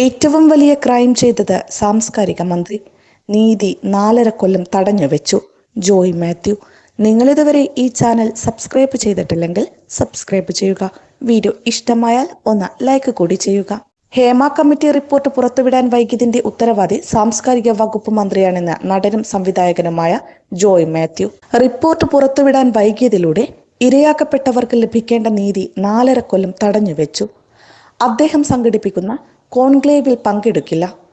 ഏറ്റവും വലിയ ക്രൈം ചെയ്തത് സാംസ്കാരിക മന്ത്രി നീതി നാലര കൊല്ലം തടഞ്ഞു വെച്ചു. ജോയ് മാത്യു നിങ്ങളിതുവരെ ഈ ചാനൽ സബ്സ്ക്രൈബ് ചെയ്തിട്ടില്ലെങ്കിൽ സബ്സ്ക്രൈബ് ചെയ്യുക. വീഡിയോ ഇഷ്ടമായാൽ ഒന്ന് ലൈക്ക് കൂടി ചെയ്യുക. ഹേമ കമ്മിറ്റി റിപ്പോർട്ട് പുറത്തുവിടാൻ വൈകിയതിന്റെ ഉത്തരവാദി സാംസ്കാരിക വകുപ്പ് മന്ത്രിയാണെന്ന് നടനും സംവിധായകനുമായ ജോയ് മാത്യു. റിപ്പോർട്ട് പുറത്തുവിടാൻ വൈകിയതിലൂടെ ഇരയാക്കപ്പെട്ടവർക്ക് ലഭിക്കേണ്ട നീതി നാലര കൊല്ലം തടഞ്ഞു വെച്ചു. അദ്ദേഹം സംഘടിപ്പിക്കുന്ന കോൺക്ലേവിൽ പങ്കെടുക്കില്ല.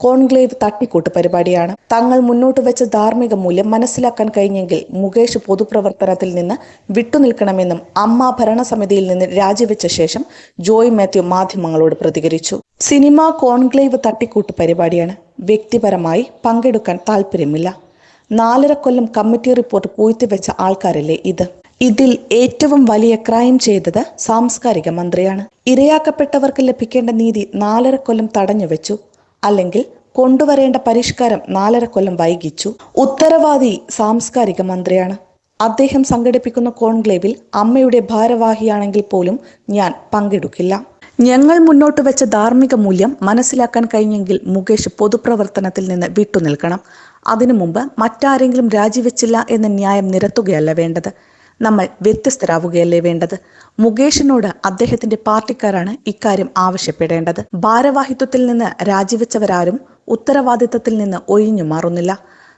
കോൺക്ലേവ് തട്ടിക്കൂട്ട് പരിപാടിയാണ്. തങ്ങൾ മുന്നോട്ട് വെച്ച ധാർമ്മിക മൂല്യം മനസ്സിലാക്കാൻ കഴിഞ്ഞെങ്കിൽ മുകേഷ് പൊതുപ്രവർത്തനത്തിൽ നിന്ന് വിട്ടുനിൽക്കണമെന്നും അമ്മ ഭരണസമിതിയിൽ നിന്ന് രാജിവെച്ച ശേഷം ജോയ് മാത്യു മാധ്യമങ്ങളോട് പ്രതികരിച്ചു. സിനിമ കോൺക്ലേവ് തട്ടിക്കൂട്ട് പരിപാടിയാണ്. വ്യക്തിപരമായി പങ്കെടുക്കാൻ താല്പര്യമില്ല നാലര കൊല്ലം കമ്മിറ്റി റിപ്പോർട്ട് പൂഴ്ത്തിവെച്ച ആൾക്കാരല്ലേ ഇത്? ഇതിൽ ഏറ്റവും വലിയ ക്രൈം ചെയ്തത് സാംസ്കാരിക മന്ത്രിയാണ്. ഇരയാക്കപ്പെട്ടവർക്ക് ലഭിക്കേണ്ട നീതി നാലര കൊല്ലം തടഞ്ഞു വെച്ചു. അല്ലെങ്കിൽ കൊണ്ടുവരേണ്ട പരിഷ്കാരം നാലര കൊല്ലം വൈകിച്ചു. ഉത്തരവാദി സാംസ്കാരിക മന്ത്രിയാണ്. അദ്ദേഹം സംഘടിപ്പിക്കുന്ന കോൺക്ലേവിൽ അമ്മയുടെ ഭാരവാഹിയാണെങ്കിൽ പോലും ഞാൻ പങ്കെടുക്കില്ല. ഞങ്ങൾ മുന്നോട്ട് വെച്ച ധാർമ്മിക മൂല്യം മനസ്സിലാക്കാൻ കഴിഞ്ഞെങ്കിൽ മുകേഷ് പൊതുപ്രവർത്തനത്തിൽ നിന്ന് വിട്ടുനിൽക്കണം. അതിനു മുമ്പ് മറ്റാരെങ്കിലും രാജിവെച്ചില്ല എന്ന ന്യായം നിരത്തുകയല്ല വേണ്ടത്. നമ്മൾ വ്യത്യസ്തരാവുകയല്ലേ വേണ്ടത്? മുകേഷിനോട് അദ്ദേഹത്തിന്റെ പാർട്ടിക്കാരാണ് ഇക്കാര്യം ആവശ്യപ്പെടേണ്ടത്. ഭാരവാഹിത്വത്തിൽ നിന്ന് രാജിവെച്ചവരാരും ഉത്തരവാദിത്തത്തിൽ നിന്ന് ഒഴിഞ്ഞു മാറുന്നില്ല.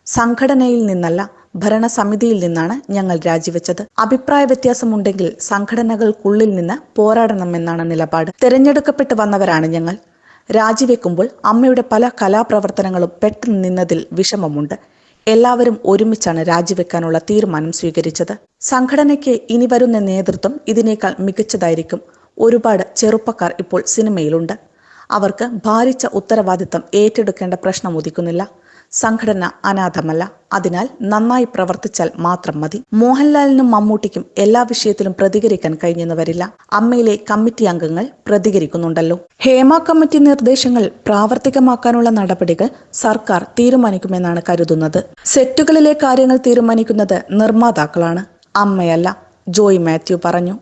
സംഘടനയിൽ നിന്നല്ല ഭരണസമിതിയിൽ നിന്നാണ് ഞങ്ങൾ രാജിവെച്ചത്. അഭിപ്രായ വ്യത്യാസമുണ്ടെങ്കിൽ സംഘടനകൾക്കുള്ളിൽ നിന്ന് പോരാടണമെന്നാണ് നിലപാട്. തിരഞ്ഞെടുക്കപ്പെട്ട് വന്നവരാണ് ഞങ്ങൾ. രാജിവെക്കുമ്പോൾ അമ്മയുടെ പല കലാപ്രവർത്തനങ്ങളും പെട്ടെന്ന് നിന്നതിൽ വിഷമമുണ്ട്. എല്ലാവരും ഒരുമിച്ചാണ് രാജിവെക്കാനുള്ള തീരുമാനം സ്വീകരിച്ചത്. സംഘടനയ്ക്ക് ഇനി വരുന്ന നേതൃത്വം ഇതിനേക്കാൾ മികച്ചതായിരിക്കും. ഒരുപാട് ചെറുപ്പക്കാർ ഇപ്പോൾ സിനിമയിലുണ്ട്. അവർക്ക് ഭാരിച്ച ഉത്തരവാദിത്തം ഏറ്റെടുക്കേണ്ട പ്രശ്നം ഉദിക്കുന്നില്ല. സംഘടന അനാഥമല്ല. അതിനാൽ നന്നായി പ്രവർത്തിച്ചാൽ മാത്രം മതി. മോഹൻലാലിനും മമ്മൂട്ടിക്കും എല്ലാ വിഷയത്തിലും പ്രതികരിക്കാൻ കഴിഞ്ഞെന്ന് വരില്ല അമ്മയിലെ കമ്മിറ്റി അംഗങ്ങൾ പ്രതികരിക്കുന്നുണ്ടല്ലോ. ഹേമ കമ്മിറ്റി നിർദ്ദേശങ്ങൾ പ്രാവർത്തികമാക്കാനുള്ള നടപടികൾ സർക്കാർ തീരുമാനിക്കുമെന്നാണ് കരുതുന്നത്. സെറ്റുകളിലെ കാര്യങ്ങൾ തീരുമാനിക്കുന്നത് നിർമ്മാതാക്കളാണ്. അമ്മയല്ല ജോയ് മാത്യു പറഞ്ഞു.